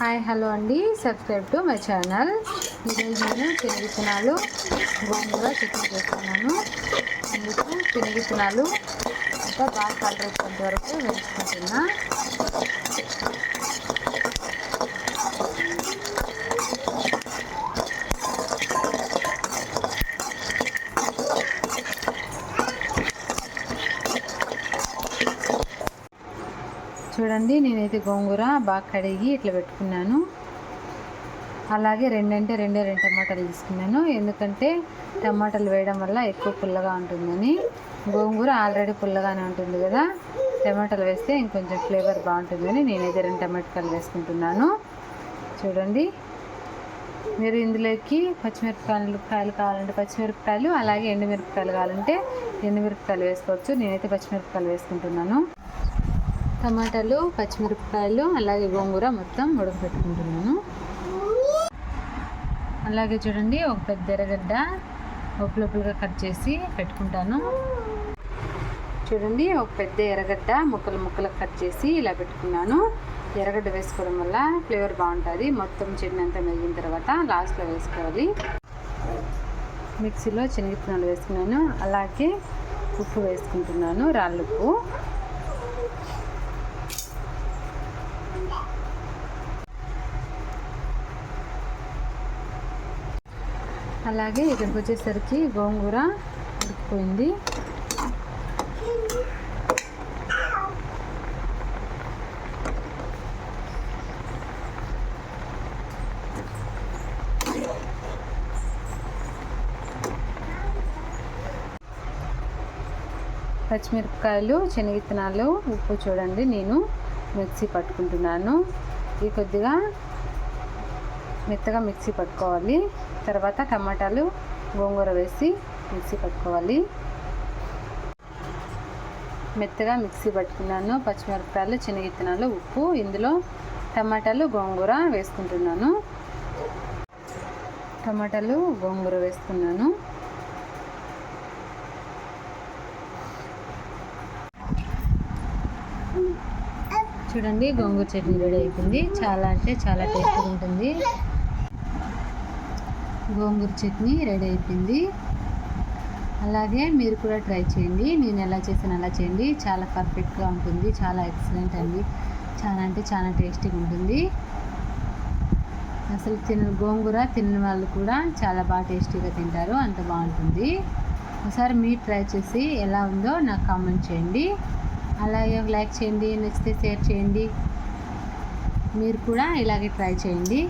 Hi hello అండి. Subscribe to my channel. ఈరోజు నేను శనగిత్తనాలు గోంగూర చట్నీ చేస్తున్నాను. అందుకు శనగిత్తనాలు ఇంకా బాగా కలర్ వచ్చేంత వరకు వేసుకుంటున్నా చూడండి నేనైతే గోంగూర బాగా కడిగి ఇట్లా పెట్టుకున్నాను. అలాగే రెండంటే రెండే రెండు టమాటాలు తీసుకున్నాను. ఎందుకంటే టమాటాలు వేయడం వల్ల ఎక్కువ పుల్లగా ఉంటుందని. గోంగూర ఆల్రెడీ పుల్లగానే ఉంటుంది కదా. టమాటాలు వేస్తే ఇంకొంచెం ఫ్లేవర్ బాగుంటుందని నేనైతే రెండు టమాటాలు వేసుకుంటున్నాను. చూడండి. మీరు ఇందులోకి పచ్చిమిరపకాయలు కాయలు కావాలంటే పచ్చిమిరపకాయలు అలాగే ఎండుమిరపకాయలు కావాలంటే ఎండుమిరపకాయలు వేసుకోవచ్చు. నేనైతే పచ్చిమిరపకాయలు వేసుకుంటున్నాను. టమాటాలు పచ్చిమిరపకాయలు అలాగే గోంగూర మొత్తం ఉడకబెట్టుకుంటున్నాను. అలాగే చూడండి ఒక పెద్ద ఎర్రగడ్డ లోపలుగా కట్ చేసి పెట్టుకుంటాను. చూడండి ఒక పెద్ద ఎర్రగడ్డ ముక్కలు ముక్కలు కట్ చేసి ఇలా పెట్టుకున్నాను. ఎర్రగడ్డ వేసుకోవడం వల్ల ఫ్లేవర్ బాగుంటుంది. మొత్తం చట్నీ అంతా మెరిగిన తర్వాత లాస్ట్లో వేసుకోవాలి. మిక్సీలో శనగిత్తనాలు వేసుకున్నాను. అలాగే ఉప్పు వేసుకుంటున్నాను. రాళ్ళుప్పు. అలాగే ఇక్కడికి వచ్చేసరికి గోంగూర ఉడికిపోయింది. పచ్చిమిరపకాయలు శనగిత్తనాలు ఉప్పు చూడండి నేను మిక్సీ పట్టుకుంటున్నాను. ఇది కొద్దిగా మెత్తగా మిక్సీ పట్టుకోవాలి. తర్వాత టమాటాలు గోంగూర వేసి మిక్సీ పట్టుకోవాలి. మెత్తగా మిక్సీ పట్టుకున్నాను. పచ్చిమిరపకాయలు శనగిత్తనాలు ఉప్పు ఇందులో టమాటాలు గోంగూర వేసుకుంటున్నాను. టమాటాలు గోంగూర వేసుకున్నాను. చూడండి గోంగూర చట్నీ రెడీ అయిపోయింది. చాలా అంటే చాలా టేస్టీగా ఉంటుంది. గోంగూర చట్నీ రెడీ అయిపోయింది. అలాగే మీరు కూడా ట్రై చేయండి. నేను ఎలా చేసాను అలా చేయండి. చాలా పర్ఫెక్ట్గా ఉంటుంది. చాలా ఎక్సలెంట్ అండి. చాలా అంటే చాలా టేస్టీగా ఉంటుంది. అసలు తిన గోంగూర తినని వాళ్ళు కూడా చాలా బాగా టేస్టీగా తింటారు. అంత బాగుంటుంది. ఒకసారి మీరు ట్రై చేసి ఎలా ఉందో నాకు కామెంట్ చేయండి. అలాగే లైక్ చేయండి నచ్చితే షేర్ చేయండి. మీరు కూడా ఇలాగే ట్రై చేయండి.